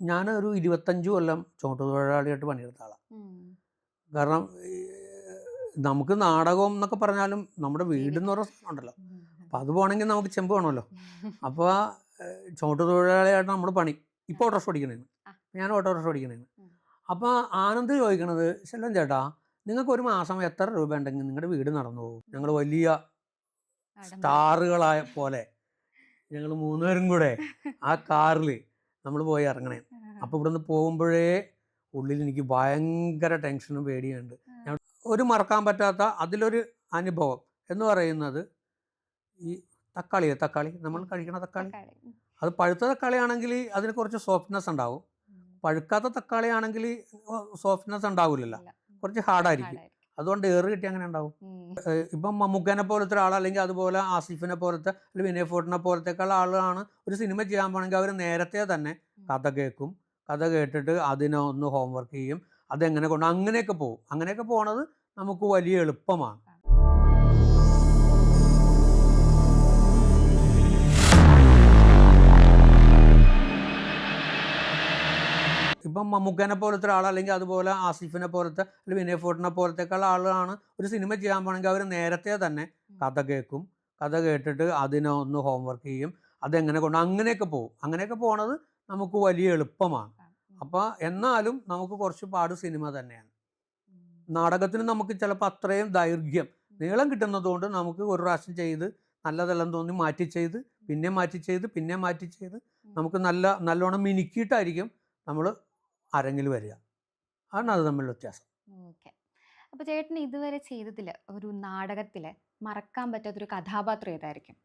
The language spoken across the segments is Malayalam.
ഞാൻ ഒരു ഇരുപത്തഞ്ച് കൊല്ലം ചുമട്ടുതൊഴിലാളിയായിട്ട് പണിയെടുത്ത ആളാണ്. കാരണം നമുക്ക് നാടകം എന്നൊക്കെ പറഞ്ഞാലും നമ്മുടെ വീടെന്ന് പറയുന്ന സാധനം ഉണ്ടല്ലോ. അപ്പം അത് പോകണമെങ്കിൽ നമുക്ക് ചെമ്പ് വേണമല്ലോ. അപ്പോൾ ചുമട്ടുതൊഴിലാളിയായിട്ട് നമ്മൾ പണി. ഇപ്പോൾ ഓട്ടോറിക്ഷ ഓടിക്കണേന്ന്. ഞാൻ ഓട്ടോറിക്ഷ ഓടിക്കണേന്ന്. അപ്പോൾ ആനന്ദ് ചോദിക്കണത് ശെല്ലം ചേട്ടാ നിങ്ങൾക്ക് ഒരു മാസം എത്ര രൂപ ഉണ്ടെങ്കിൽ നിങ്ങളുടെ വീട് നടന്നു പോകും? ഞങ്ങൾ വലിയ സ്റ്റാറുകളായ പോലെ ഞങ്ങൾ മൂന്നുപേരും കൂടെ ആ കാറിൽ നമ്മൾ പോയി ഇറങ്ങണേ. അപ്പോൾ ഇവിടുന്ന് പോകുമ്പോഴേ ഉള്ളിൽ എനിക്ക് ഭയങ്കര ടെൻഷനും പേടിയുണ്ട്. ഒരു മറക്കാൻ പറ്റാത്ത അതിലൊരു അനുഭവം എന്ന് പറയുന്നത് ഈ തക്കാളി തക്കാളി? നമ്മൾ കഴിക്കണ തക്കാളി. അത് പഴുത്ത തക്കാളി ആണെങ്കിൽ അതിന് കുറച്ച് സോഫ്റ്റ്നെസ് ഉണ്ടാവും. പഴുക്കാത്ത തക്കാളി ആണെങ്കിൽ സോഫ്റ്റ്നെസ് ഉണ്ടാവില്ലല്ലോ. കുറച്ച് ഹാർഡായിരിക്കും. അതുകൊണ്ട് ഏറ് കിട്ടി അങ്ങനെ ഉണ്ടാവും. ഇപ്പം മമ്മൂക്കനെ പോലത്തെ ഒരാൾ അല്ലെങ്കിൽ അതുപോലെ ആസിഫിനെ പോലത്തെ അല്ലെങ്കിൽ വിനയ് ഫോർട്ടിനെ പോലത്തെയൊക്കെയുള്ള ആളാണ് ഒരു സിനിമ ചെയ്യാൻ പോകണമെങ്കിൽ അവർ നേരത്തെ തന്നെ കഥ കേൾക്കും കഥ കേട്ടിട്ട് അതിനൊന്ന് ഹോംവർക്ക് ചെയ്യും. അതെങ്ങനെ കൊണ്ട് അങ്ങനെയൊക്കെ പോകും അങ്ങനെയൊക്കെ പോണത് നമുക്ക് വലിയ എളുപ്പമാണ്. ഇപ്പം മമ്മൂക്കനെ പോലത്തെ ഒരാൾ അല്ലെങ്കിൽ അതുപോലെ ആസിഫിനെ പോലത്തെ അല്ലെങ്കിൽ വിനയ് ഫോർട്ടിനെ പോലത്തേക്കുള്ള ആളാണ് ഒരു സിനിമ ചെയ്യാൻ പോകണമെങ്കിൽ അവർ നേരത്തെ തന്നെ കഥ കേൾക്കും. കഥ കേട്ടിട്ട് അതിനെ ഒന്ന് ഹോംവർക്ക് ചെയ്യും. അതെങ്ങനെ കൊണ്ട് അങ്ങനെയൊക്കെ പോകും. അങ്ങനെയൊക്കെ പോണത് നമുക്ക് വലിയ എളുപ്പമാണ്. അപ്പോൾ എന്നാലും നമുക്ക് കുറച്ച് പാട് സിനിമ തന്നെയാണ്. നാടകത്തിന് നമുക്ക് ചിലപ്പോൾ അത്രയും ദൈർഘ്യം നീളം കിട്ടുന്നതുകൊണ്ട് നമുക്ക് ഒരു പ്രാവശ്യം ചെയ്ത് നല്ലതെല്ലാം തോന്നി മാറ്റി ചെയ്ത് പിന്നെ മാറ്റി ചെയ്ത് പിന്നെ മാറ്റി ചെയ്ത് നമുക്ക് നല്ല നല്ലോണം മിനുക്കിയിട്ടായിരിക്കും നമ്മൾ അരങ്ങിൽ വരിക. ആണ് അത് തമ്മിലുള്ള വ്യത്യാസം. ഓക്കെ. അപ്പോൾ ചേട്ടൻ ഇതുവരെ ചെയ്തതിൽ ഒരു നാടകത്തിൽ മറക്കാൻ പറ്റാത്തൊരു കഥാപാത്രം ഏതായിരിക്കും?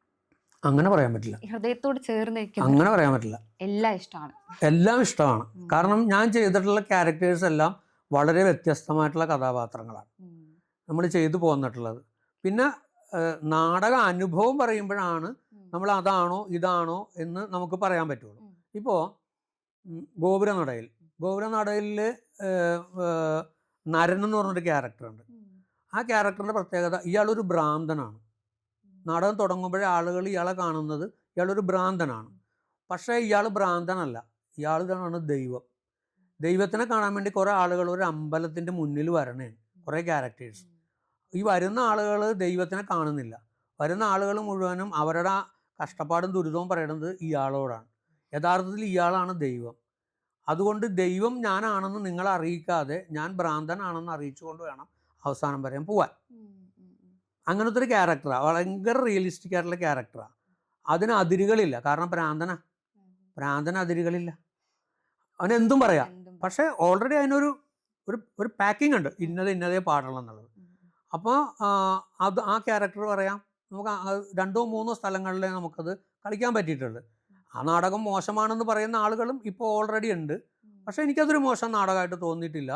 അങ്ങനെ പറയാൻ പറ്റില്ല. ഹൃദയത്തോട് ചേർന്ന് അങ്ങനെ പറയാൻ പറ്റില്ല. എല്ലാം ഇഷ്ടമാണ്. എല്ലാം ഇഷ്ടമാണ്. കാരണം ഞാൻ ചെയ്തിട്ടുള്ള ക്യാരക്ടേഴ്സ് എല്ലാം വളരെ വ്യത്യസ്തമായിട്ടുള്ള കഥാപാത്രങ്ങളാണ്. നമ്മൾ ചെയ്തു പോന്നിട്ടുള്ളത്. പിന്നെ നാടക അനുഭവം പറയുമ്പോഴാണ് നമ്മൾ അതാണോ ഇതാണോ എന്ന് നമുക്ക് പറയാൻ പറ്റുള്ളൂ. ഇപ്പോ ഇപ്പോൾ ഗോപുരനടയിൽ ഗോപുരനടയിൽ നരൻ എന്ന് പറഞ്ഞൊരു ക്യാരക്ടറുണ്ട്. ആ ക്യാരക്ടറിന്റെ പ്രത്യേകത ഇയാളൊരു ഭ്രാന്തനാണ്. നാടകം തുടങ്ങുമ്പോഴേ ആളുകൾ ഇയാളെ കാണുന്നത് ഇയാളൊരു ഭ്രാന്തനാണ്. പക്ഷേ ഇയാൾ ഭ്രാന്തനല്ല. ഇയാൾ ഇതാണ് ദൈവം. ദൈവത്തിനെ കാണാൻ വേണ്ടി കുറേ ആളുകൾ ഒരു അമ്പലത്തിന്റെ മുന്നിൽ വരണേ കുറേ ക്യാരക്ടേഴ്സ്. ഈ വരുന്ന ആളുകൾ ദൈവത്തിനെ കാണുന്നില്ല. വരുന്ന ആളുകൾ മുഴുവനും അവരുടെ കഷ്ടപ്പാടും ദുരിതവും പറയുന്നത് ഇയാളോടാണ്. യഥാർത്ഥത്തിൽ ഇയാളാണ് ദൈവം. അതുകൊണ്ട് ദൈവം ഞാനാണെന്ന് നിങ്ങൾ അറിയിക്കാതെ ഞാൻ ഭ്രാന്തനാണെന്ന് അറിയിച്ചുകൊണ്ട് വേണം അവസാനം വരെ പോവാൻ. അങ്ങനത്തെ ഒരു ക്യാരക്ടറാണ് ഭയങ്കര റിയലിസ്റ്റിക് ആയിട്ടുള്ള ക്യാരക്ടറാണ് അതിന് അതിരുകളില്ല. കാരണം ഭ്രാന്തന. ഭ്രാന്തന അതിരുകളില്ല. അവൻ എന്തും പറയാം. പക്ഷേ ഓൾറെഡി അതിനൊരു ഒരു ഒരു പാക്കിംഗ് ഉണ്ട്. ഇന്നത് ഇന്നതേ പാടുള്ളൂ എന്നുള്ളത്. അപ്പോൾ അത് ആ ക്യാരക്ടർ പറയാം. നമുക്ക് രണ്ടോ മൂന്നോ സ്ഥലങ്ങളിലേ നമുക്കത് കളിക്കാൻ പറ്റിയിട്ടുള്ളൂ. ആ നാടകം മോശമാണെന്ന് പറയുന്ന ആളുകളും ഇപ്പോൾ ഓൾറെഡി ഉണ്ട്. പക്ഷെ എനിക്കതൊരു മോശം നാടകമായിട്ട് തോന്നിയിട്ടില്ല.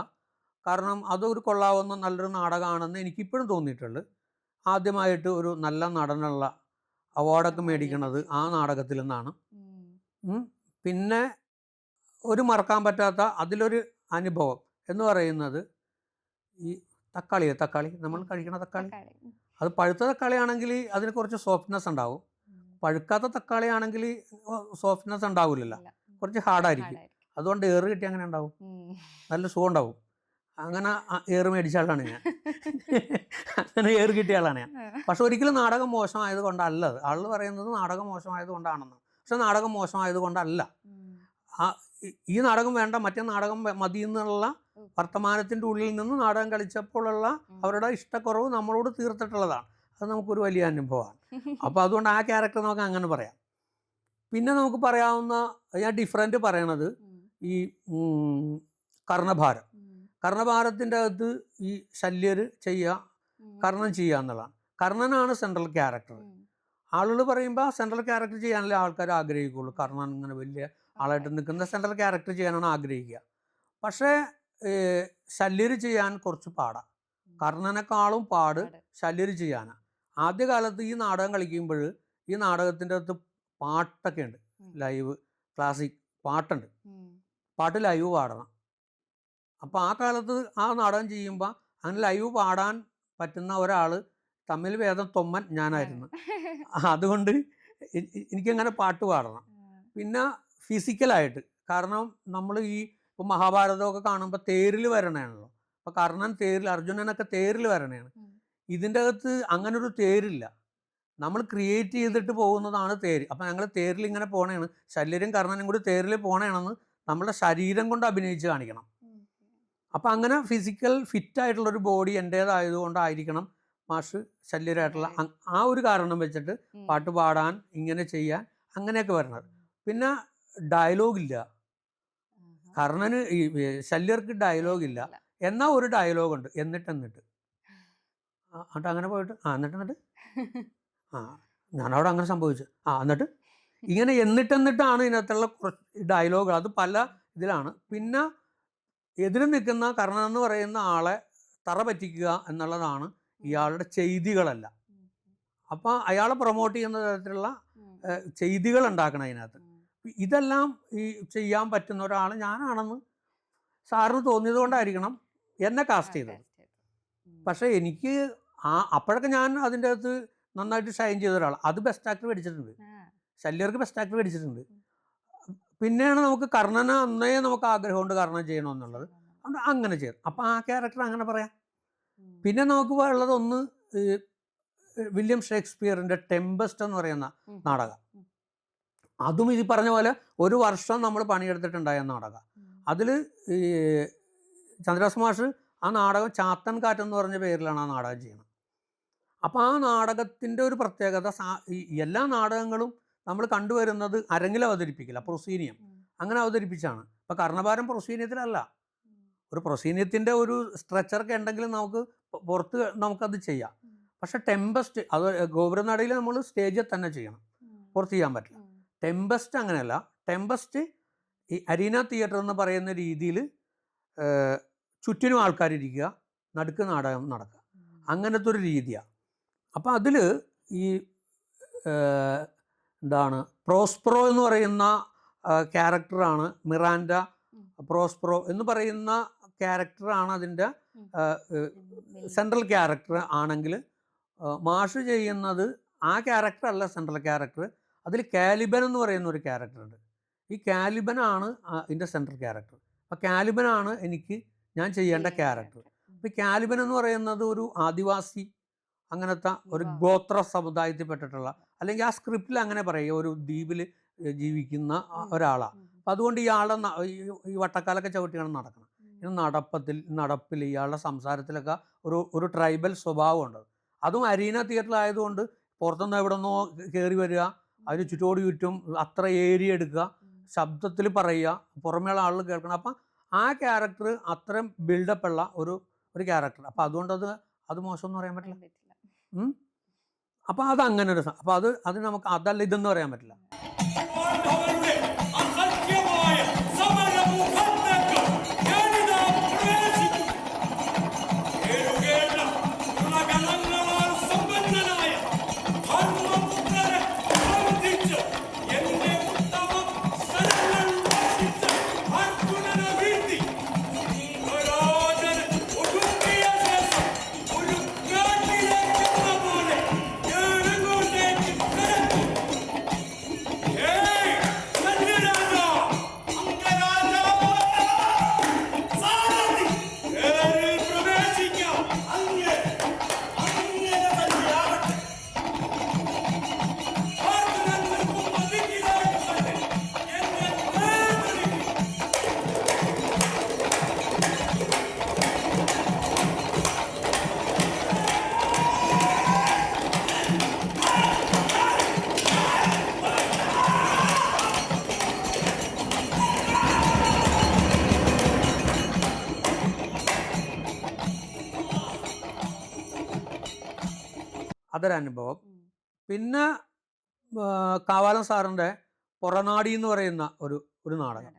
കാരണം അതൊരു കൊള്ളാവുന്ന നല്ലൊരു നാടകമാണെന്ന് എനിക്കിപ്പോഴും തോന്നിയിട്ടുണ്ട് ആദ്യമായിട്ട് ഒരു നല്ല നടനുള്ള അവാർഡൊക്കെ മേടിക്കണത് ആ നാടകത്തിൽ നിന്നാണ്. പിന്നെ ഒരു മറക്കാൻ പറ്റാത്ത അതിലൊരു അനുഭവം എന്ന് പറയുന്നത് ഈ തക്കാളിയെ? തക്കാളി. നമ്മൾ കഴിക്കണ തക്കാളി? തക്കാളി. അത് പഴുത്ത തക്കാളിയാണെങ്കിൽ അതിന് കുറച്ച് സോഫ്റ്റ്നെസ് ഉണ്ടാവും. പഴുക്കാത്ത തക്കാളി ആണെങ്കിൽ സോഫ്റ്റ്നെസ് ഉണ്ടാവില്ലല്ലോ കുറച്ച് ഹാർഡായിരിക്കും. അതുകൊണ്ട് ഏറ് കിട്ടി അങ്ങനെ ഉണ്ടാവും. നല്ല സുഖം ഉണ്ടാവും അങ്ങനെ ഏറ് മേടിച്ച ആളാണ് ഞാൻ. അങ്ങനെ ഏറ് കിട്ടിയ ആളാണ് ഞാൻ. പക്ഷെ ഒരിക്കലും നാടകം മോശമായത് കൊണ്ടല്ല ആൾ പറയുന്നത് നാടകം മോശമായത് കൊണ്ടാണെന്ന്. പക്ഷെ നാടകം മോശമായത് കൊണ്ടല്ല. ആ ഈ- നാടകം വേണ്ട മറ്റേ നാടകം മതി എന്നുള്ള. വർത്തമാനത്തിന്റെ ഉള്ളിൽ നിന്ന് നാടകം കളിച്ചപ്പോഴുള്ള. അവരുടെ ഇഷ്ടക്കുറവ് നമ്മളോട് തീർത്തിട്ടുള്ളതാണ്. അത് നമുക്കൊരു വലിയ അനുഭവമാണ്. അപ്പോൾ അതുകൊണ്ട് ആ ക്യാരക്ടർ നമുക്ക് അങ്ങനെ പറയാം. പിന്നെ നമുക്ക് പറയാവുന്ന ഞാൻ ഡിഫറെന്റ് പറയണത് ഈ കർണഭാരം. കർണഭാരത്തിന്റെ അകത്ത് ഈ ശല്യർ ചെയ്യുക കർണം ചെയ്യുക എന്നുള്ളതാണ്. കർണനാണ് സെൻട്രൽ ക്യാരക്ടർ. ആളുകൾ പറയുമ്പോൾ സെൻട്രൽ ക്യാരക്ടർ ചെയ്യാനല്ലേ ആൾക്കാർ ആഗ്രഹിക്കുള്ളൂ. കർണൻ ഇങ്ങനെ വലിയ ആളായിട്ട് നിൽക്കുന്ന സെൻട്രൽ ക്യാരക്ടർ ചെയ്യാനാണ് ആഗ്രഹിക്കുക. പക്ഷേ ശല്യർ ചെയ്യാൻ കുറച്ച് പാടാണ് കർണനേക്കാളും പാട് പാട്. ശല്യർ ചെയ്യാനാണ് ആദ്യകാലത്ത് ഈ നാടകം കളിക്കുമ്പോൾ ഈ നാടകത്തിന്റെ അകത്ത് പാട്ടൊക്കെ ഉണ്ട്. ലൈവ് ക്ലാസിക് പാട്ടുണ്ട്. പാട്ട് ലൈവ് പാടണം. അപ്പോൾ ആ കാലത്ത് ആ നാടകം ചെയ്യുമ്പോൾ അങ്ങനെ ലൈവ് പാടാൻ പറ്റുന്ന ഒരാൾ തമ്മിൽ വേദം തൊമ്മൻ ഞാനായിരുന്നു. അതുകൊണ്ട് എനിക്കങ്ങനെ പാട്ട് പാടണം. പിന്നെ ഫിസിക്കലായിട്ട് കാരണം നമ്മൾ ഈ ഇപ്പം മഹാഭാരതമൊക്കെ കാണുമ്പോൾ തേരിൽ വരണേണല്ലോ അപ്പം കർണൻ തേരിൽ അർജുനനൊക്കെ തേരിൽ വരണയാണ്. ഉം. ഇതിന്റെ അകത്ത് അങ്ങനെ ഒരു തേരില്ല. നമ്മൾ ക്രിയേറ്റ് ചെയ്തിട്ട് പോകുന്നതാണ് തേര്. അപ്പം ഞങ്ങൾ തേരിൽ ഇങ്ങനെ പോണേണ്. ശല്യരും കർണനും കൂടി തേരിൽ പോണേണെന്ന് നമ്മുടെ ശരീരം കൊണ്ട് അഭിനയിച്ച് കാണിക്കണം. അപ്പം അങ്ങനെ ഫിസിക്കൽ ഫിറ്റ് ആയിട്ടുള്ള ഒരു ബോഡി എന്റേതായതുകൊണ്ടായിരിക്കണം മാഷ് ശല്യരായിട്ടുള്ള ആ ഒരു കാരണം വെച്ചിട്ട്. പാട്ട് പാടാൻ ഇങ്ങനെ ചെയ്യാൻ അങ്ങനെയൊക്കെ വരണത്. പിന്നെ ഡയലോഗ് ഇല്ല. ആഹാ. കർണന് ഈ ശല്യർക്ക് ഡയലോഗ് ഇല്ല. എന്നാൽ ഒരു ഡയലോഗുണ്ട്. എന്നിട്ട് എന്നിട്ട് എന്നിട്ട് അങ്ങനെ പോയിട്ട് ആ എന്നിട്ട് എന്നിട്ട്? ആ ഞാനവിടെ അങ്ങനെ സംഭവിച്ചു. ആ എന്നിട്ട്? ഇങ്ങനെ എന്നിട്ട് എന്നിട്ടാണ് ഇതിനകത്തുള്ള കുറച്ച് ഡയലോഗുകൾ അത് പല ഇതിലാണ്. പിന്നെ എതിര് നിൽക്കുന്ന കർണൻ എന്ന് പറയുന്ന ആളെ തറ പറ്റിക്കുക എന്നുള്ളതാണ് ഇയാളുടെ ചെയ്തികളല്ല. അപ്പോൾ അപ്പം അയാളെ പ്രൊമോട്ട് ചെയ്യുന്ന തരത്തിലുള്ള. ചെയ്തികൾ ഉണ്ടാക്കണം അതിനകത്ത്. ഇതെല്ലാം ഈ ചെയ്യാൻ പറ്റുന്ന ഒരാൾ ഞാനാണെന്ന് സാറിന് തോന്നിയത് കൊണ്ടായിരിക്കണം എന്നെ കാസ്റ്റ് ചെയ്തത്. പക്ഷേ എനിക്ക് ആ അപ്പോഴൊക്കെ ഞാൻ അതിന്റെ അകത്ത് നന്നായിട്ട് ഷൈൻ ചെയ്ത ഒരാൾ അത് ബെസ്റ്റ് ആക്ടർ മേടിച്ചിട്ടുണ്ട്. ശല്യർക്ക് ബെസ്റ്റ് ആക്ടർ മേടിച്ചിട്ടുണ്ട്. പിന്നെയാണ് നമുക്ക് കർണന അന്നേ നമുക്ക് ആഗ്രഹമുണ്ട് കർണൻ ചെയ്യണമെന്നുള്ളത്. അതുകൊണ്ട് അങ്ങനെ ചെയ്തു അപ്പം ആ ക്യാരക്ടർ അങ്ങനെ പറയാം. പിന്നെ നമുക്ക് ഉള്ളത് ഒന്ന് വില്യം ഷേക്സ്പിയറിന്റെ ടെമ്പസ്റ്റ് എന്ന് പറയുന്ന നാടകം. അതും ഈ പറഞ്ഞ പോലെ ഒരു വർഷം നമ്മൾ പണിയെടുത്തിട്ടുണ്ടായ നാടകം. അതിൽ ഈ ചന്ദ്രദാസ് മാഷ് ആ നാടകം ചാത്തൻ കാറ്റെന്ന് പറഞ്ഞ പേരിലാണ് ആ നാടകം ചെയ്യുന്നത്. അപ്പോൾ ആ നാടകത്തിന്റെ ഒരു പ്രത്യേകത സാ- എല്ലാ നാടകങ്ങളും നമ്മൾ കണ്ടുവരുന്നത് അരങ്ങിൽ അവതരിപ്പിക്കില്ല പ്രൊസീനിയം. അങ്ങനെ അവതരിപ്പിച്ചാണ്. ഇപ്പോൾ കർണഭാരം പ്രൊസീനിയത്തിലല്ല. ഒരു പ്രൊസീനിയത്തിന്റെ ഒരു സ്ട്രക്ചറൊക്കെ ഉണ്ടെങ്കിൽ നമുക്ക് പുറത്ത് നമുക്കത് ചെയ്യാം. പക്ഷെ ടെമ്പസ്റ്റ് അത് ഗോപുരനടയിൽ നമ്മൾ സ്റ്റേജിൽ തന്നെ ചെയ്യണം. പുറത്ത് ചെയ്യാൻ പറ്റില്ല. ടെമ്പസ്റ്റ് അങ്ങനെയല്ല. ടെമ്പസ്റ്റ് ഈ അരീന തിയേറ്റർ എന്ന് പറയുന്ന രീതിയിൽ ചുറ്റിനും ആൾക്കാരിരിക്കുക നടുക്ക് നാടകം നടക്കുക. അങ്ങനത്തെ ഒരു രീതിയാണ് അപ്പോൾ അതിൽ ഈ എന്താണ് പ്രോസ്പ്രോ എന്ന് പറയുന്ന ക്യാരക്ടറാണ് മിറാൻഡ പ്രോസ്പ്രോ എന്ന് പറയുന്ന ക്യാരക്ടറാണ് അതിന്റെ. സെൻട്രൽ ക്യാരക്ടർ ആണെങ്കിൽ മാഷ് ചെയ്യുന്നത് ആ ക്യാരക്ടർ അല്ല സെൻട്രൽ ക്യാരക്ടർ. അതിൽ കാലിബൻ എന്ന് പറയുന്ന ഒരു ക്യാരക്ടർ ഉണ്ട് ഈ കാലിബനാണ് ഇതിന്റെ സെൻട്രൽ ക്യാരക്ടർ. അപ്പോൾ കാലിബനാണ് എനിക്ക് ഞാൻ ചെയ്യേണ്ട ക്യാരക്ടർ. അപ്പം അപ്പോൾ കാലിബൻ എന്ന് പറയുന്നത് ഒരു ആദിവാസി അങ്ങനത്തെ ഒരു ഗോത്ര ഗോത്ര സമുദായത്തിൽപ്പെട്ടിട്ടുള്ള അല്ലെങ്കിൽ ആ സ്ക്രിപ്റ്റിൽ അങ്ങനെ പറയുക ഒരു ദ്വീപിൽ ജീവിക്കുന്ന ഒരാളാണ്. അപ്പം അതുകൊണ്ട് ഇയാളെ ഈ- വട്ടക്കാലൊക്കെ ചവിട്ടിയാണ് നടക്കുന്നത്. ഇത് നടപ്പത്തിൽ നടപ്പിൽ ഇയാളുടെ സംസാരത്തിലൊക്കെ ഒരു ഒരു ട്രൈബൽ സ്വഭാവമുണ്ട്. അതും അരീന തിയേറ്ററിലായതുകൊണ്ട് പുറത്തുനിന്ന് എവിടെ നിന്നോ കയറി വരിക അതിന് ചുറ്റോട് ചുറ്റും അത്ര ഏരിയ എടുക്കുക ശബ്ദത്തിൽ പറയുക പുറമേയുള്ള ആളുകൾ കേൾക്കണം. അപ്പം ആ ക്യാരക്ടർ അത്രയും ബിൽഡപ്പ് ഉള്ള ഒരു ഒരു ക്യാരക്ടർ അപ്പം അതുകൊണ്ട് അത് അത് മോശം എന്ന് പറയാൻ പറ്റില്ല. പറയാൻ പറ്റില്ല. അപ്പം അത് അങ്ങനെ ഒരു അപ്പോൾ അത് അത് നമുക്ക് അതല്ല ഇതെന്ന് പറയാൻ പറ്റില്ല അതൊരനുഭവം ഉം. പിന്നെ കാവാലം സാറിന്റെ പുറനാടി എന്ന് പറയുന്ന ഒരു ഒരു നാടകം.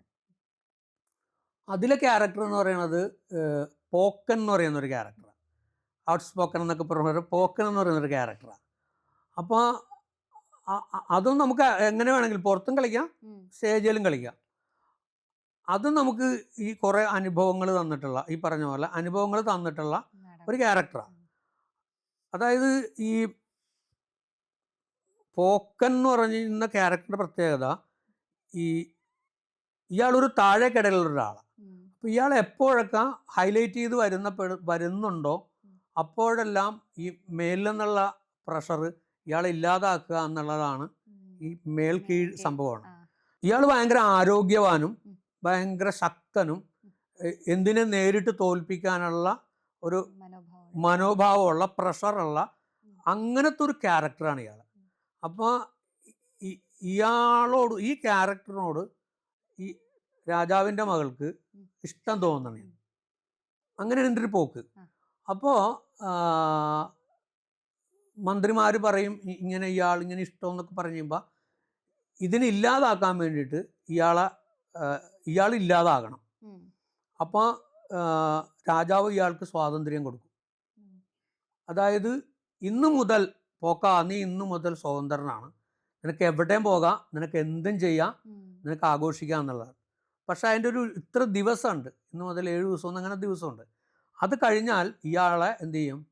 അതിലെ ക്യാരക്ടർ എന്ന് പറയുന്നത് പോക്കൻ എന്ന് പറയുന്ന ഒരു ക്യാരക്ടറാണ് ഔട്ട് സ്പോക്കൻ എന്നൊക്കെ പറയുന്ന പോക്കൻ എന്ന് പറയുന്ന ഒരു ക്യാരക്ടറാണ് അപ്പോൾ അതും നമുക്ക് എങ്ങനെ വേണമെങ്കിലും പുറത്തും കളിക്കാം സ്റ്റേജിലും കളിക്കാം. അത് നമുക്ക് ഈ കുറേ അനുഭവങ്ങൾ തന്നിട്ടുള്ള ഈ പറഞ്ഞ പോലെ അനുഭവങ്ങൾ തന്നിട്ടുള്ള ഒരു ക്യാരക്ടറാണ് അതായത് ഈ പോക്കൻ എന്ന് പറഞ്ഞിരുന്ന ക്യാരക്ടറിന്റെ പ്രത്യേകത ഈ ഇയാളൊരു താഴെ താഴേക്കിടയിലുള്ള ഒരാളാണ് അപ്പോൾ ഇയാൾ എപ്പോഴൊക്കെ ഹൈലൈറ്റ് ചെയ്ത് വരുന്ന വരുന്നുണ്ടോ അപ്പോഴെല്ലാം ഈ മേലിൽ നിന്നുള്ള പ്രഷർ ഇയാളെ ഇല്ലാതാക്കുക എന്നുള്ളതാണ് ഈ മേൽ കീഴ് സംഭവമാണ്. ഇയാൾ ഭയങ്കര ആരോഗ്യവാനും. ഭയങ്കര ശക്തനും എന്തിനെ നേരിട്ട് തോൽപ്പിക്കാനുള്ള ഒരു മനോഭാവമുള്ള പ്രഷറുള്ള അങ്ങനത്തെ ഒരു ക്യാരക്ടറാണ് ഇയാൾ. അപ്പോൾ ഇയാളോട് ഈ ക്യാരക്ടറിനോട് ഈ രാജാവിന്റെ മകൾക്ക് ഇഷ്ടം തോന്നണേ. അങ്ങനെ എന്റെ ഒരു പോക്ക്. അപ്പോ അപ്പോൾ മന്ത്രിമാർ പറയും ഇങ്ങനെ ഇയാൾ ഇങ്ങനെ ഇഷ്ടം എന്നൊക്കെ പറഞ്ഞു കഴിയുമ്പോൾ ഇതിനെ ഇല്ലാതാക്കാൻ വേണ്ടിയിട്ട് ഇയാളെ ഇയാൾ ഇല്ലാതാകണം. അപ്പോൾ രാജാവ് ഇയാൾക്ക് സ്വാതന്ത്ര്യം കൊടുക്കും. അതായത് ഇന്ന് മുതൽ പോക്കാ നീ ഇന്നു മുതൽ സ്വതന്ത്രനാണ്. നിനക്ക് എവിടെയും പോകാം നിനക്ക് എന്തും ചെയ്യാം നിനക്ക് ആഘോഷിക്കാം എന്നുള്ളതാണ്. പക്ഷെ അതിന്റെ ഒരു ഇത്ര ദിവസമുണ്ട്. ഇന്ന് മുതൽ ഏഴ് ദിവസം അങ്ങനെ ദിവസമുണ്ട്. അത് കഴിഞ്ഞാൽ ഇയാളെ എന്ത് ചെയ്യും?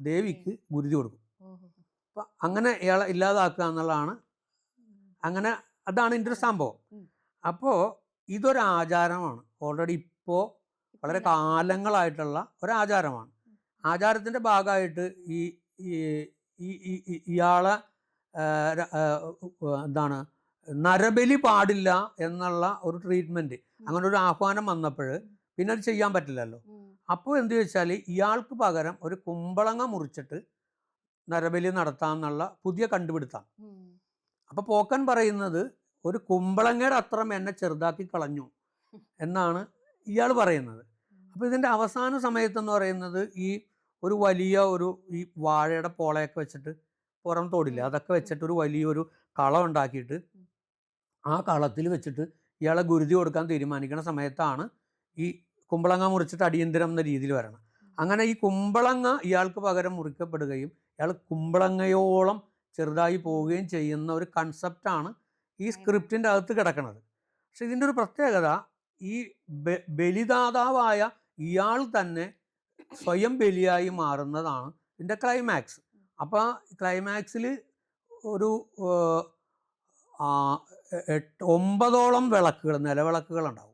ദേവിക്ക് ഗുരുതി കൊടുക്കും. അപ്പം അങ്ങനെ ഇയാളെ ഇല്ലാതാക്കുക എന്നുള്ളതാണ്. അങ്ങനെ അതാണ് ഇതിന്റെ ഒരു സംഭവം. അപ്പോൾ ഇതൊരു ആചാരമാണ്. ഓൾറെഡി ഇപ്പോൾ വളരെ. കാലങ്ങളായിട്ടുള്ള ഒരാചാരമാണ്. ആചാരത്തിന്റെ ഭാഗമായിട്ട് ഈ ഈ ഇയാളെ എന്താണ് നരബലി പാടില്ല എന്നുള്ള ഒരു ട്രീറ്റ്മെന്റ് അങ്ങനെ ഒരു ആഹ്വാനം വന്നപ്പോൾ പിന്നെ അത് ചെയ്യാൻ പറ്റില്ലല്ലോ. അപ്പോൾ എന്ത് വെച്ചാൽ ഇയാൾക്ക് പകരം ഒരു കുമ്പളങ്ങ മുറിച്ചിട്ട് നരബലി നടത്താമെന്നുള്ള പുതിയ കണ്ടുപിടുത്തം. അപ്പോൾ പോക്കൻ പറയുന്നത് ഒരു കുമ്പളങ്ങയുടെ അത്രം എന്നെ ചെറുതാക്കി കളഞ്ഞു എന്നാണ് ഇയാൾ പറയുന്നത്. അപ്പോൾ ഇതിന്റെ അവസാന സമയത്തെന്ന് പറയുന്നത് ഈ ഒരു വലിയ ഒരു ഈ വാഴയുടെ പോളയൊക്കെ വെച്ചിട്ട് പുറം തോടില്ല. അതൊക്കെ വെച്ചിട്ട് ഒരു വലിയൊരു കളം ഉണ്ടാക്കിയിട്ട് ആ കളത്തിൽ വെച്ചിട്ട് ഇയാളെ ഗുരുതി കൊടുക്കാൻ തീരുമാനിക്കുന്ന സമയത്താണ് ഈ കുമ്പളങ്ങ മുറിച്ചിട്ട് അടിയന്തരം എന്ന രീതിയിൽ വരണം. അങ്ങനെ ഈ കുമ്പളങ്ങ ഇയാൾക്ക് പകരം മുറിക്കപ്പെടുകയും ഇയാൾ കുമ്പളങ്ങയോളം ചെറുതായി പോവുകയും ചെയ്യുന്ന ഒരു കൺസെപ്റ്റാണ് ഈ സ്ക്രിപ്റ്റിന്റെ അകത്ത് കിടക്കുന്നത് പക്ഷെ ഇതിന്റെ ഒരു പ്രത്യേകത ഈ ബലിദാതാവായ ഇയാൾ തന്നെ സ്വയം ബലിയായി മാറുന്നതാണ് ഇതിന്റെ ക്ലൈമാക്സ് അപ്പോൾ ക്ലൈമാക്സിൽ ഒരു ഒമ്പതോളം വിളക്കുകൾ നിലവിളക്കുകൾ ഉണ്ടാവും.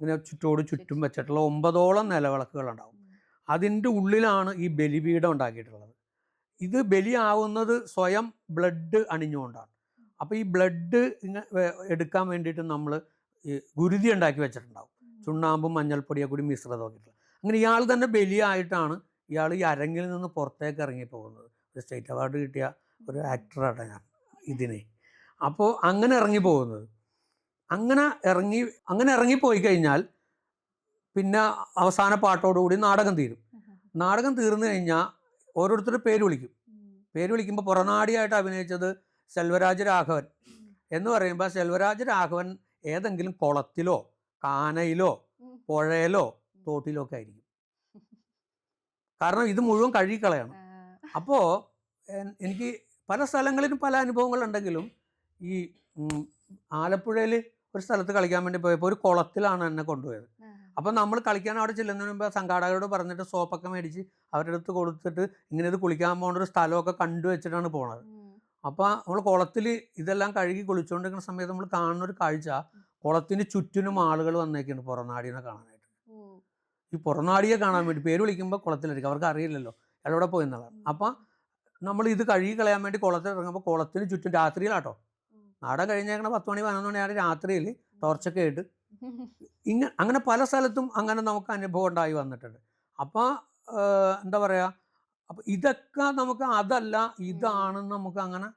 ഇങ്ങനെ ചുറ്റോട് ചുറ്റും വെച്ചിട്ടുള്ള ഒമ്പതോളം നിലവിളക്കുകൾ ഉണ്ടാവും. അതിന്റെ ഉള്ളിലാണ് ഈ ബലിപീഠം ഉണ്ടാക്കിയിട്ടുള്ളത്. ഇത് ബലിയാവുന്നത് സ്വയം ബ്ലഡ് അണിഞ്ഞുകൊണ്ടാണ്. അപ്പോൾ ഈ ബ്ലഡ് എടുക്കാൻ വേണ്ടിയിട്ട് നമ്മൾ ഗുരുതി ഉണ്ടാക്കി വെച്ചിട്ടുണ്ടാവും. ചുണ്ണാമ്പും മഞ്ഞൾപ്പൊടിയൊക്കെ കൂടി മിശ്രിതമാക്കിയിട്ടുള്ളത് അങ്ങനെ ഇയാൾ തന്നെ ബലിയായിട്ടാണ് ഇയാൾ ഈ അരങ്ങിൽ നിന്ന് പുറത്തേക്ക് ഇറങ്ങി പോകുന്നത്. ഒരു സ്റ്റേറ്റ് അവാർഡ് കിട്ടിയ ഒരു ആക്ടറാണ് ഞാൻ ഇതിനെ. അപ്പോൾ അങ്ങനെ ഇറങ്ങി പോകുന്നത്. അങ്ങനെ ഇറങ്ങി അങ്ങനെ ഇറങ്ങിപ്പോയി കഴിഞ്ഞാൽ പിന്നെ അവസാന പാട്ടോടുകൂടി നാടകം തീരും. നാടകം തീർന്നു കഴിഞ്ഞാൽ ഓരോരുത്തർ പേര് വിളിക്കും. പേര് വിളിക്കുമ്പോൾ പുറനാടിയായിട്ട് അഭിനയിച്ചത് സെൽവരാജ് രാഘവൻ എന്ന് പറയുമ്പോൾ സെൽവരാജ് രാഘവൻ ഏതെങ്കിലും കുളത്തിലോ കാനയിലോ പുഴയിലോ തോട്ടിലോ ഒക്കെ ആയിരിക്കും കാരണം ഇത് മുഴുവൻ കഴുകിക്കളയണം. അപ്പോൾ എനിക്ക് പല സ്ഥലങ്ങളിലും പല അനുഭവങ്ങളുണ്ടെങ്കിലും ഈ ആലപ്പുഴയിൽ ഒരു സ്ഥലത്ത് കളിക്കാൻ വേണ്ടി പോയപ്പോൾ ഒരു കുളത്തിലാണ് എന്നെ കൊണ്ടുപോയത്. അപ്പം നമ്മൾ കളിക്കാൻ അവിടെ ചെല്ലുന്നതിന് മുമ്പ് സംഘാടകരോട് പറഞ്ഞിട്ട് സോപ്പൊക്കെ മേടിച്ച് അവരുടെ അടുത്ത് കൊടുത്തിട്ട് ഇങ്ങനെ ഇത് കുളിക്കാൻ പോകുന്ന ഒരു സ്ഥലമൊക്കെ കണ്ടു വെച്ചിട്ടാണ് പോണത്. അപ്പോൾ നമ്മൾ കുളത്തിൽ ഇതെല്ലാം കഴുകി കുളിച്ചുകൊണ്ടിരിക്കുന്ന സമയത്ത് നമ്മൾ കാണുന്ന ഒരു കാഴ്ച കുളത്തിന് ചുറ്റിനും ആളുകൾ വന്നേക്കുന്നുണ്ട് പുറം നാടിനെ ഓ. ഈ പുറനാടിയെ കാണാൻ വേണ്ടി പേര് വിളിക്കുമ്പോൾ കുളത്തിലിരിക്കും. അവർക്ക് അറിയില്ലല്ലോ. ഇവിടെ പോയി എന്നുള്ളത്. അപ്പം നമ്മൾ ഇത് കഴുകി കളയാൻ വേണ്ടി കുളത്തിൽ ഇറങ്ങുമ്പോൾ കുളത്തിന് ചുറ്റും രാത്രിയിലാട്ടോ. നാടൻ കഴിഞ്ഞേക്കണ പത്ത് മണി പതിനൊന്ന് മണിയാണ് രാത്രിയിൽ ടോർച്ചൊക്കെ ആയിട്ട് ഇങ്ങനെ അങ്ങനെ പല സ്ഥലത്തും അങ്ങനെ നമുക്ക് അനുഭവം ഉണ്ടായി വന്നിട്ടുണ്ട്. അപ്പോൾ എന്താ പറയുക അപ്പം ഇതൊക്കെ നമുക്ക് അതല്ല ഇതാണെന്ന് നമുക്ക് അങ്ങനെ.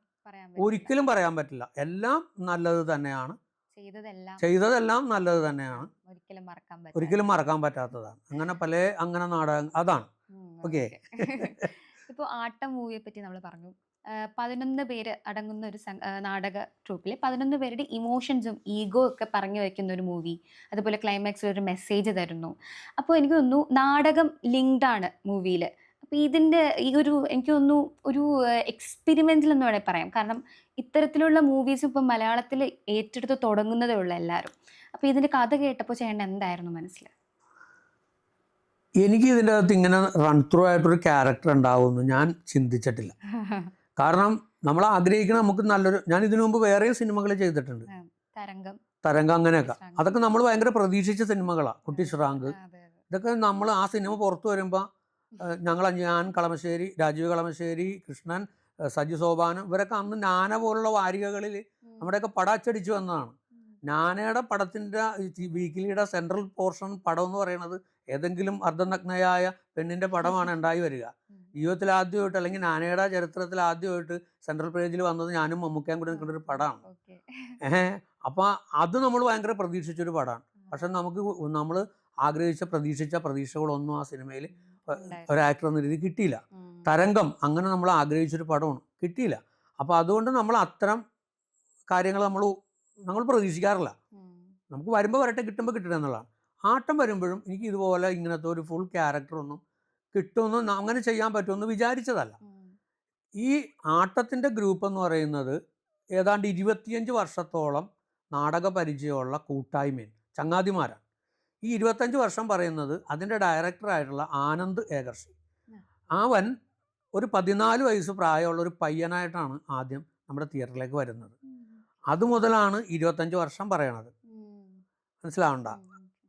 ഒരിക്കലും പറയാൻ പറ്റില്ല. എല്ലാം നല്ലത് തന്നെയാണ്. ചെയ്തതെല്ലാം ചെയ്തതെല്ലാം നല്ലത് തന്നെയാണ്. ഒരിക്കലും മറക്കാൻ ഒരിക്കലും മറക്കാൻ പറ്റാത്തതാണ്. അങ്ങനെ പല അങ്ങനെ നാടകം അതാണ്. ഓക്കെ. ഇപ്പൊ ആട്ടം മൂവിയെ പറ്റി നമ്മൾ പറഞ്ഞു. പതിനൊന്ന് പേര് അടങ്ങുന്ന ഒരു നാടക ട്രൂപ്പിൽ പതിനൊന്ന് പേരുടെ ഇമോഷൻസും ഈഗോ ഒക്കെ പറഞ്ഞു വെക്കുന്ന ഒരു മൂവി അതുപോലെ ക്ലൈമാക്സിൽ ഒരു മെസ്സേജ് തരുന്നു. അപ്പോൾ എനിക്ക് തോന്നുന്നു നാടകം ലിങ്ക്ഡ് ആണ് മൂവിയിൽ അപ്പോൾ ഇതിന്റെ ഈ ഒരു എനിക്ക് തോന്നുന്നു ഒരു എക്സ്പെരിമെന്റിൽ എന്ന് വേണമെങ്കിൽ പറയാം. കാരണം ഇത്തരത്തിലുള്ള മൂവീസ് ഇപ്പം മലയാളത്തിൽ ഏറ്റെടുത്ത് തുടങ്ങുന്നതേ ഉള്ളൂ എല്ലാവരും. അപ്പോൾ ഇതിന്റെ കഥ കേട്ടപ്പോൾ ചേട്ടൻ എന്തായിരുന്നു മനസ്സിൽ എനിക്ക് ഇതിന്റെ അകത്ത് ഇങ്ങനെ റൺ ത്രൂ ആയിട്ടൊരു ക്യാരക്ടർ ഉണ്ടാവുമെന്ന് ഞാൻ ചിന്തിച്ചിട്ടില്ല. കാരണം നമ്മൾ ആഗ്രഹിക്കുന്ന നമുക്ക് നല്ലൊരു ഞാൻ ഇതിനു മുമ്പ് വേറെയും സിനിമകൾ ചെയ്തിട്ടുണ്ട്. തരംഗം. തരംഗം അങ്ങനെയൊക്കെ. അതൊക്കെ നമ്മൾ ഭയങ്കര പ്രതീക്ഷിച്ച സിനിമകളാണ് കുട്ടി അതെ. ഇതൊക്കെ നമ്മൾ ആ സിനിമ പുറത്തു വരുമ്പോൾ ഞങ്ങൾ ഞാൻ കളമശ്ശേരി രാജീവ് കളമശ്ശേരി കൃഷ്ണൻ സജി സോപാനം ഇവരൊക്കെ അന്ന് നാന പോലുള്ള വാരികകളിൽ. നമ്മുടെയൊക്കെ പടം അച്ചടിച്ചു വന്നതാണ്. നാനയുടെ പടത്തിന്റെ വീക്കിലിയുടെ സെൻട്രൽ പോർഷൻ പടം എന്ന് പറയുന്നത് ഏതെങ്കിലും അർദ്ധനഗ്നയായ പെണ്ണിന്റെ പടമാണ് ഉണ്ടായി വരിക. ജീവിതത്തിൽ ആദ്യമായിട്ട് അല്ലെങ്കിൽ നാനയുടെ ചരിത്രത്തിൽ ആദ്യമായിട്ട് സെൻട്രൽ പേജിൽ വന്നത് ഞാനും മമ്മൂക്കയും കൂടി നിൽക്കുന്ന ഒരു പടമാണ്. ഏഹ് അപ്പം അത് നമ്മൾ ഭയങ്കര പ്രതീക്ഷിച്ചൊരു പടമാണ്. പക്ഷെ നമുക്ക് നമ്മൾ ആഗ്രഹിച്ച പ്രതീക്ഷിച്ച പ്രതീക്ഷകളൊന്നും ആ സിനിമയിൽ. ഒരു ആക്ടർ എന്ന രീതി കിട്ടിയില്ല. തരംഗം അങ്ങനെ നമ്മൾ ആഗ്രഹിച്ചൊരു പടമാണ്. കിട്ടിയില്ല. അപ്പോൾ അതുകൊണ്ട് നമ്മൾ അത്തരം കാര്യങ്ങൾ നമ്മൾ നമ്മൾ പ്രതീക്ഷിക്കാറില്ല. നമുക്ക് വരുമ്പോൾ വരട്ടെ കിട്ടുമ്പോൾ കിട്ടണം എന്നുള്ളതാണ്. ആട്ടം വരുമ്പോഴും എനിക്ക് ഇതുപോലെ ഇങ്ങനത്തെ ഒരു ഫുൾ ക്യാരക്ടറൊന്നും കിട്ടുമെന്ന് അങ്ങനെ ചെയ്യാൻ പറ്റുമെന്ന് വിചാരിച്ചതല്ല. ഈ ആട്ടത്തിന്റെ ഗ്രൂപ്പ് എന്ന് പറയുന്നത് ഏതാണ്ട് ഇരുപത്തിയഞ്ച് വർഷത്തോളം നാടക പരിചയമുള്ള കൂട്ടായ്മയും ചങ്ങാതിമാരാണ്. ഈ ഇരുപത്തഞ്ച് വർഷം പറയുന്നത് അതിന്റെ ഡയറക്ടറായിട്ടുള്ള ആനന്ദ് ഏകർഷി. അവൻ ഒരു പതിനാല് വയസ്സ് പ്രായമുള്ള ഒരു പയ്യനായിട്ടാണ് ആദ്യം നമ്മുടെ തിയേറ്ററിലേക്ക് വരുന്നത്. അത് അതുമുതലാണ് ഇരുപത്തഞ്ച് വർഷം പറയണത്. മനസ്സിലാവണ്ട.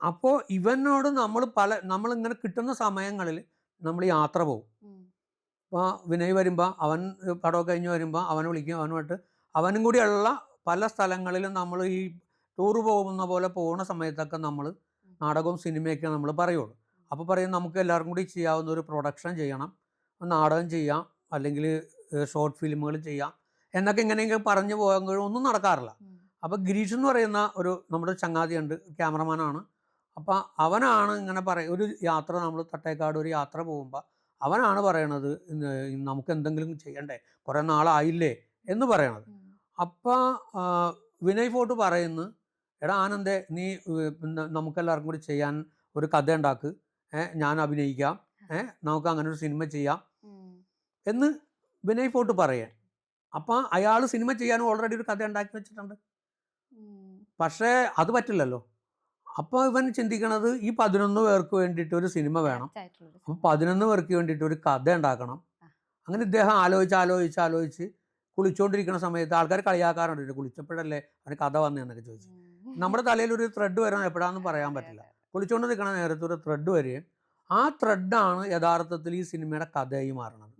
അപ്പോൾ ഇവനോട് നമ്മൾ പല നമ്മൾ നമ്മളിങ്ങനെ കിട്ടുന്ന സമയങ്ങളിൽ നമ്മൾ യാത്ര പോകും. അപ്പോൾ ഇപ്പോൾ വിനയ് വരുമ്പോൾ അവൻ പടമൊക്കെ കഴിഞ്ഞ് വരുമ്പോൾ അവനെ വിളിക്കും. അവനുമായിട്ട് അവനും കൂടിയുള്ള പല സ്ഥലങ്ങളിലും നമ്മൾ ഈ ടൂറ് പോകുന്ന പോലെ പോകുന്ന സമയത്തൊക്കെ നമ്മൾ നാടകവും സിനിമയൊക്കെ നമ്മൾ പറയുള്ളൂ. അപ്പോൾ പറയും നമുക്ക് എല്ലാവർക്കും കൂടി ചെയ്യാവുന്ന ഒരു പ്രൊഡക്ഷൻ ചെയ്യണം. നാടകം ചെയ്യാം. അല്ലെങ്കിൽ ഷോർട്ട് ഫിലിമുകൾ ചെയ്യാം. എന്നൊക്കെ ഇങ്ങനെയൊക്കെ പറഞ്ഞു പോകുമ്പോഴും ഒന്നും നടക്കാറില്ല. അപ്പോൾ ഗിരീഷ് എന്ന് പറയുന്ന ഒരു നമ്മുടെ ചങ്ങാതിയുണ്ട് ക്യാമറമാനാണ്. അപ്പോൾ അവനാണ് ഇങ്ങനെ പറയ ഒരു യാത്ര നമ്മൾ തട്ടേക്കാട് ഒരു യാത്ര പോകുമ്പോൾ അവനാണ് പറയണത് നമുക്ക് എന്തെങ്കിലും ചെയ്യണ്ടേ? കുറേ നാളായില്ലേ? എന്ന് പറയണത്. അപ്പോൾ വിനയ് ഫോർട്ട് പറയുന്നു എടാ ആനന്ദേ നീ നമുക്കെല്ലാവർക്കും കൂടി ചെയ്യാൻ ഒരു കഥ ഉണ്ടാക്ക്. ഞാൻ അഭിനയിക്കാം. ഏഹ് നമുക്ക് അങ്ങനെ ഒരു സിനിമ ചെയ്യാം. എന്ന് വിനയ് പോട്ട് പറയാൻ അപ്പം അയാൾ സിനിമ ചെയ്യാൻ ഓൾറെഡി ഒരു കഥ ഉണ്ടാക്കി വെച്ചിട്ടുണ്ട്. പക്ഷേ അത് പറ്റില്ലല്ലോ. അപ്പോൾ ഇവൻ ചിന്തിക്കണത് ഈ പതിനൊന്ന് പേർക്ക് വേണ്ടിയിട്ട് ഒരു സിനിമ വേണം. അപ്പൊ അപ്പോൾ. പതിനൊന്ന് പേർക്ക് വേണ്ടിയിട്ട് ഒരു കഥ ഉണ്ടാക്കണം. അങ്ങനെ ഇദ്ദേഹം ആലോചിച്ച് ആലോചിച്ച് ആലോചിച്ച് കുളിച്ചുകൊണ്ടിരിക്കുന്ന സമയത്ത് ആൾക്കാർ കളിയാക്കാറുണ്ട്. കുളിച്ചപ്പോഴല്ലേ അവന് കഥ വന്നതെന്നൊക്കെ ചോദിച്ചു. നമ്മുടെ തലയിൽ ഒരു ത്രെഡ് വരാൻ എപ്പോഴാന്ന് പറയാൻ പറ്റില്ല. അതെ, നിൽക്കണ നേരത്ത് ഒരു ത്രെഡ് വരികയും ആ ത്രെഡാണ് യഥാർത്ഥത്തിൽ ഈ സിനിമയുടെ കഥയായി മാറണത്.